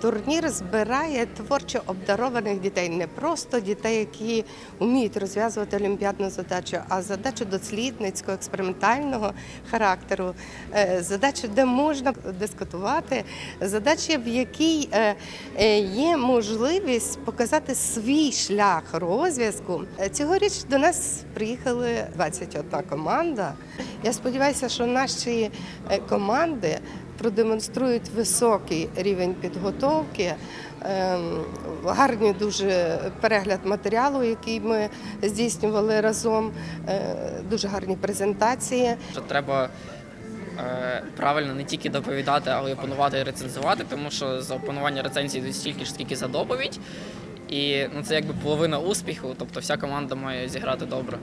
Турнір збирає творчо обдарованих дітей, не просто дітей, які вміють розв'язувати олімпіадну задачу, а задачу дослідницького, експериментального характеру, е, задачу, де можна дискутувати, задача, в якій е, е, є можливість показати свій шлях розв'язку. Цьогоріч до нас приїхали 21 команда. Я сподіваюся, що наші команди продемонструють високий рівень підготовки, ем, гарний дуже перегляд матеріалу, який ми здійснювали разом, е, дуже гарні презентації. треба е, правильно не тільки доповідати, але й опанувати і рецензувати, тому що за опанування рецензії йдуть стільки ж, скільки за доповідь. І ну, це якби половина успіху, тобто вся команда має зіграти добре.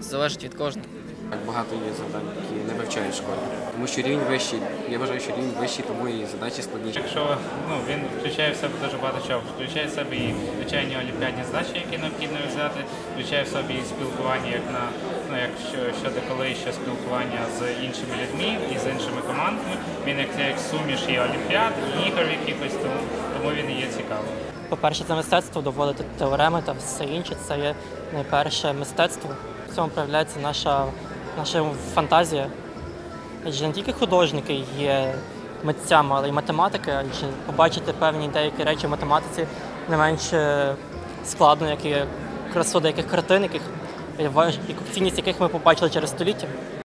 Залежить від кожного. Так багато є завдань, які не вивчають в школі. Тому що рівень вищий. Я вважаю, що рівень вищий, тому і задачі складніші. Якщо ну, він включає в себе дуже багато чого, включає в себе і звичайні олімпіадні задачі, які необхідно взяти, включає в себе і спілкування, як на ну як що, щодо коли що спілкування з іншими людьми і з іншими командами. Він як, як суміш і олімпіад, і ігор якихось, тому, тому він і є цікавим. По-перше, це мистецтво доводити теореми та все інше. Це є найперше мистецтво. В цьому проявляється наша, наша фантазія. Адже не тільки художники є митцями, але й математики, адже побачити певні деякі речі в математиці не менше складно, як і красу деяких картин, яких цінність яких ми побачили через століття.